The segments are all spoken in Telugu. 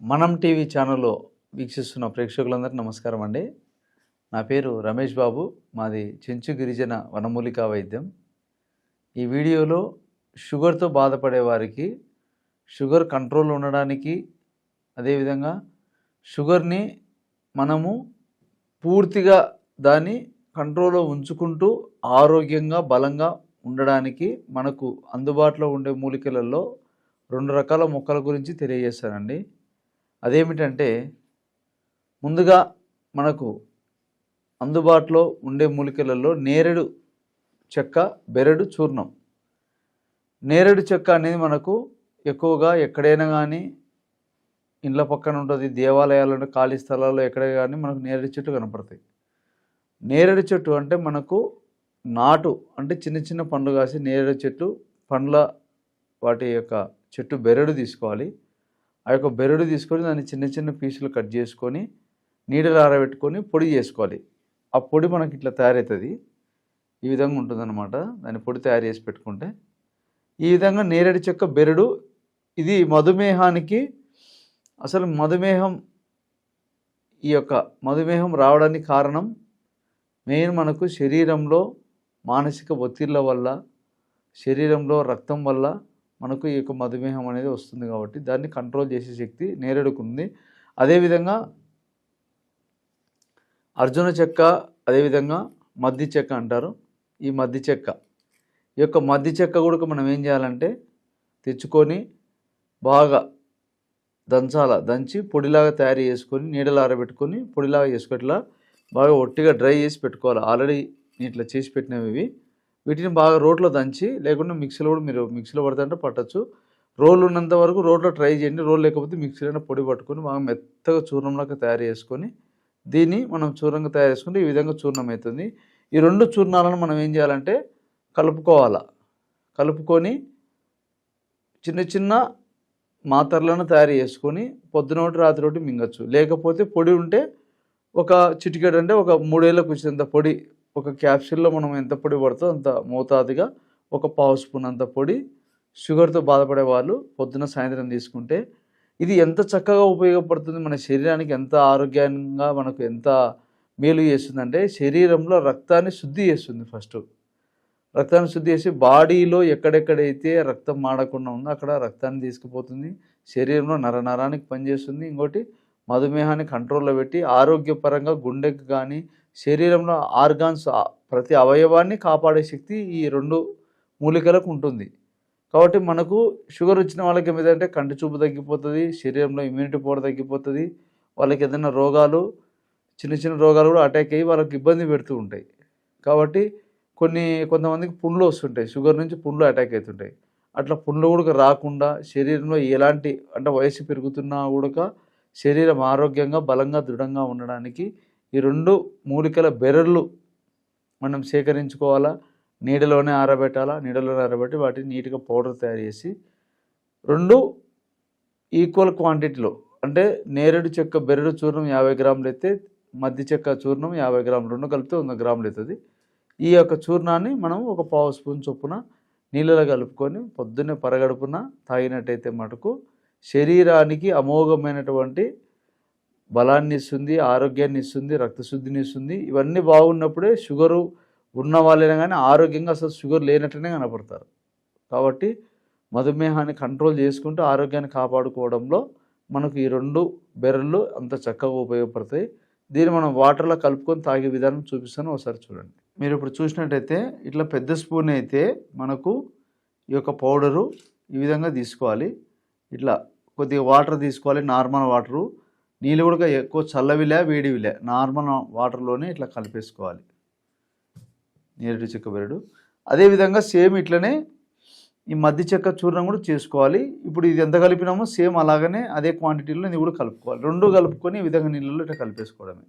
మనం టీవీ ఛానల్లో వీక్షిస్తున్న ప్రేక్షకులందరికీ నమస్కారం అండి. నా పేరు రమేష్ బాబు మాది చెంచు గిరిజన వనమూలికా వైద్యం. ఈ వీడియోలో షుగర్తో బాధపడే వారికి షుగర్ కంట్రోల్ ఉండడానికి అదేవిధంగా షుగర్ని మనము పూర్తిగా దాన్ని కంట్రోల్లో ఉంచుకుంటూ ఆరోగ్యంగా బలంగా ఉండడానికి మనకు అందుబాటులో ఉండే మూలికలలో రెండు రకాల మొక్కల గురించి తెలియజేస్తానండి. అదేమిటంటే ముందుగా మనకు అందుబాటులో ఉండే మూలికలలో నేరేడు చెక్క బెరడు చూర్ణం. నేరేడు చెక్క అనేది మనకు ఎక్కువగా ఎక్కడైనా కానీ ఇండ్ల పక్కన ఉంటుంది దేవాలయాలలో ఖాళీ స్థలాల్లో ఎక్కడ కానీ మనకు నేరేడు చెట్టు కనపడతాయి. నేరేడు చెట్టు అంటే మనకు నాటు అంటే చిన్న చిన్న పండ్లు కాసి నేరేడు చెట్టు పండ్ల వాటి యొక్క చెట్టు బెరడు తీసుకోవాలి. ఆ యొక్క బెరడు తీసుకొని దాన్ని చిన్న చిన్న పీసులు కట్ చేసుకొని నీడలు ఆరబెట్టుకొని పొడి చేసుకోవాలి. ఆ పొడి మనకి ఇట్లా తయారవుతుంది. ఈ విధంగా ఉంటుందన్నమాట. దాన్ని పొడి తయారు చేసి పెట్టుకుంటే. ఈ విధంగా నేరేడు చెక్క బెరడు ఇది మధుమేహానికి అసలు మధుమేహం ఈ యొక్క మధుమేహం రావడానికి కారణం మెయిన్ మనకు శరీరంలో మానసిక ఒత్తిళ్ళ వల్ల శరీరంలో రక్తం వల్ల మనకు ఈ యొక్క మధుమేహం అనేది వస్తుంది కాబట్టి దాన్ని కంట్రోల్ చేసే శక్తి నేరేడుకుంది అదేవిధంగా అర్జున చెక్క అదేవిధంగా మద్ది చెక్క అంటారు. ఈ మద్ది చెక్క ఈ యొక్క మద్ది చెక్క కూడా మనం ఏం చేయాలంటే తెచ్చుకొని బాగా దంచాల దంచి పొడిలాగా తయారు చేసుకొని నీడలు ఆరబెట్టుకొని పొడిలాగా చేసుకునేట్లా బాగా ఒట్టిగా డ్రై చేసి పెట్టుకోవాలి. ఆల్రెడీ ఇట్లా చేసి పెట్టినవి ఇవి. వీటిని బాగా రోట్లో దంచి లేకుంటే మిక్సీలో కూడా మీరు మిక్సీలో పడుతుంటే పట్టచ్చు. రోల్ ఉన్నంత వరకు రోట్లో ట్రై చేయండి. రోల్ లేకపోతే మిక్సీలో పొడి పట్టుకొని బాగా మెత్తగా చూర్ణంలాగా తయారు చేసుకొని దీన్ని మనం చూర్ణంగా తయారు చేసుకుంటే ఈ విధంగా చూర్ణం అవుతుంది. ఈ రెండు చూర్ణాలను మనం ఏం చేయాలంటే కలుపుకోవాలా. కలుపుకొని చిన్న చిన్న మాతరలను తయారు చేసుకొని పొద్దునోటి రాత్రి ఒకటి మింగచ్చు. లేకపోతే పొడి ఉంటే ఒక చిటికెడు అంటే ఒక మూడేళ్ళకు వచ్చినంత పొడి ఒక క్యాప్సిల్లో మనం ఎంత పొడి పడుతుందో అంత మోతాదుగా ఒక పావు స్పూన్ అంత పొడి షుగర్తో బాధపడే వాళ్ళు పొద్దున సాయంత్రం తీసుకుంటే ఇది ఎంత చక్కగా ఉపయోగపడుతుంది మన శరీరానికి ఎంత ఆరోగ్యంగా మనకు ఎంత మేలు చేస్తుందంటే శరీరంలో రక్తాన్ని శుద్ధి చేస్తుంది ఫస్ట్. రక్తాన్ని శుద్ధి చేసి బాడీలో ఎక్కడెక్కడైతే రక్తం మాడకుండా ఉందో అక్కడ రక్తాన్ని తీసుకుపోతుంది. శరీరంలో నరనరానికి పనిచేస్తుంది. ఇంకోటి మధుమేహాన్ని కంట్రోల్లో పెట్టి ఆరోగ్యపరంగా గుండెకి కానీ శరీరంలో ఆర్గాన్స్ ప్రతి అవయవాన్ని కాపాడే శక్తి ఈ రెండు మూలికలకు ఉంటుంది. కాబట్టి మనకు షుగర్ వచ్చిన వాళ్ళకి ఏమిటంటే కంటి చూపు తగ్గిపోతుంది శరీరంలో ఇమ్యూనిటీ పవర్ తగ్గిపోతుంది వాళ్ళకి ఏదైనా రోగాలు చిన్న చిన్న రోగాలు కూడా అటాక్ అయ్యి వాళ్ళకి ఇబ్బంది పెడుతూ ఉంటాయి. కాబట్టి కొన్ని కొంతమందికి పుండ్లు వస్తుంటాయి షుగర్ నుంచి పుండ్లు అటాక్ అవుతుంటాయి. అట్లా పుండ్లు కూడా రాకుండా శరీరంలో ఎలాంటి అంటే వయసు పెరుగుతున్నా కూడా శరీరం ఆరోగ్యంగా బలంగా దృఢంగా ఉండడానికి ఈ రెండు మూలికల బెరళ్ళు మనం సేకరించుకోవాలా? నీడలోనే ఆరబెట్టాలా? నీడలోనే ఆరబెట్టి వాటిని నీట్గా పౌడర్ తయారు చేసి రెండు ఈక్వల్ క్వాంటిటీలో అంటే నేరేడు చెక్క బెరడు చూర్ణం యాభై గ్రాములు అయితే మద్ది చెక్క చూర్ణం యాభై గ్రాములు రెండు కలిపితే వంద గ్రాములు అవుతుంది. ఈ యొక్క చూర్ణాన్ని మనం ఒక పావు స్పూన్ చొప్పున నీళ్ళలో కలుపుకొని పొద్దున్నే పరగడుపున తాగినట్టయితే మటుకు శరీరానికి అమోఘమైనటువంటి బలాన్ని ఇస్తుంది ఆరోగ్యాన్ని ఇస్తుంది రక్తశుద్ధిని ఇస్తుంది ఇవన్నీ బాగున్నప్పుడే షుగరు ఉన్న వాళ్ళైనా కానీ ఆరోగ్యంగా అసలు షుగర్ లేనట్టునే కనపడతారు. కాబట్టి మధుమేహాన్ని కంట్రోల్ చేసుకుంటూ ఆరోగ్యాన్ని కాపాడుకోవడంలో మనకు ఈ రెండు బెర్రలు అంత చక్కగా ఉపయోగపడతాయి. దీన్ని మనం వాటర్లో కలుపుకొని తాగే విధానం చూపిస్తాను ఒకసారి చూడండి. మీరు ఇప్పుడు చూసినట్టయితే ఇట్లా పెద్ద స్పూన్ అయితే మనకు ఈ యొక్క పౌడరు ఈ విధంగా తీసుకోవాలి. ఇట్లా కొద్దిగా వాటర్ తీసుకోవాలి నార్మల్ వాటరు. నీళ్ళు కూడా ఎక్కువ చల్లవిలే వేడివిలే. నార్మల్ వాటర్లోనే ఇట్లా కలిపేసుకోవాలి. నేరుడు చెక్క బెరడు. అదేవిధంగా సేమ్ ఇట్లనే ఈ మధ్య చెక్క చూర్ణం కూడా చేసుకోవాలి. ఇప్పుడు ఇది ఎంత కలిపినామో సేమ్ అలాగనే అదే క్వాంటిటీలో ఇది కూడా కలుపుకోవాలి. రెండు కలుపుకొని ఈ విధంగా నీళ్ళలో ఇట్లా కలిపేసుకోవడమే.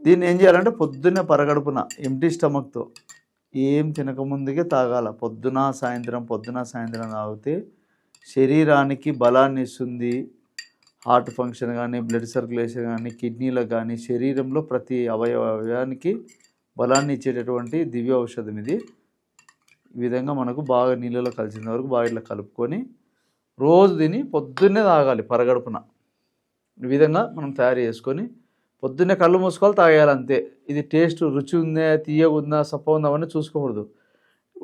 దీన్ని ఏం చేయాలంటే పొద్దున్నే పరగడుపున ఎంటీ స్టమక్తో ఏం తినకముందుకే తాగాల. పొద్దున సాయంత్రం పొద్దున సాయంత్రం తాగితే శరీరానికి బలాన్ని ఇస్తుంది. హార్ట్ ఫంక్షన్ కానీ బ్లడ్ సర్క్యులేషన్ కానీ కిడ్నీలకు కానీ శరీరంలో ప్రతి అవయవానికి బలాన్ని ఇచ్చేటటువంటి దివ్య ఔషధం ఇది. ఈ విధంగా మనకు బాగా నీళ్ళలో కలిసిన వరకు బాగా ఇట్లా కలుపుకొని రోజు తిని పొద్దున్నే తాగాలి పరగడుపున. ఈ విధంగా మనం తయారు చేసుకొని పొద్దున్నే కళ్ళు మూసుకోవాలి తాగేయాలి అంతే. ఇది టేస్ట్ రుచి ఉందా తీయగా ఉందా సప్ప ఉందా అవన్నీ చూసుకోకూడదు.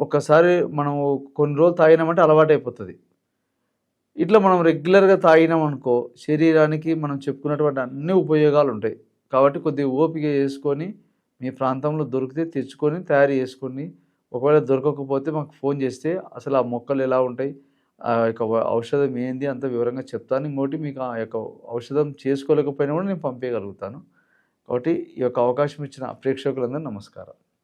ఒక్కసారి మనం కొన్ని రోజులు తాగినామంటే అలవాటు అయిపోతుంది ఇట్లా మనం రెగ్యులర్గా తాగినాం అనుకో శరీరానికి మనం చెప్పుకున్నటువంటి అన్ని ఉపయోగాలు ఉంటాయి కాబట్టి కొద్దిగా ఓపిక చేసుకొని మీ ప్రాంతంలో దొరికితే తెచ్చుకొని తయారు చేసుకొని ఒకవేళ దొరకకపోతే మాకు ఫోన్ చేస్తే అసలు ఆ మొక్కలు ఎలా ఉంటాయి ఆ యొక్క ఔషధం ఏంది అంత వివరంగా చెప్తాను. ఇంకోటి మీకు ఆ యొక్క ఔషధం చేసుకోలేకపోయినా కూడా నేను పంపించగలుగుతాను కాబట్టి ఈ యొక్క అవకాశం ఇచ్చిన ప్రేక్షకులందరూ నమస్కారం.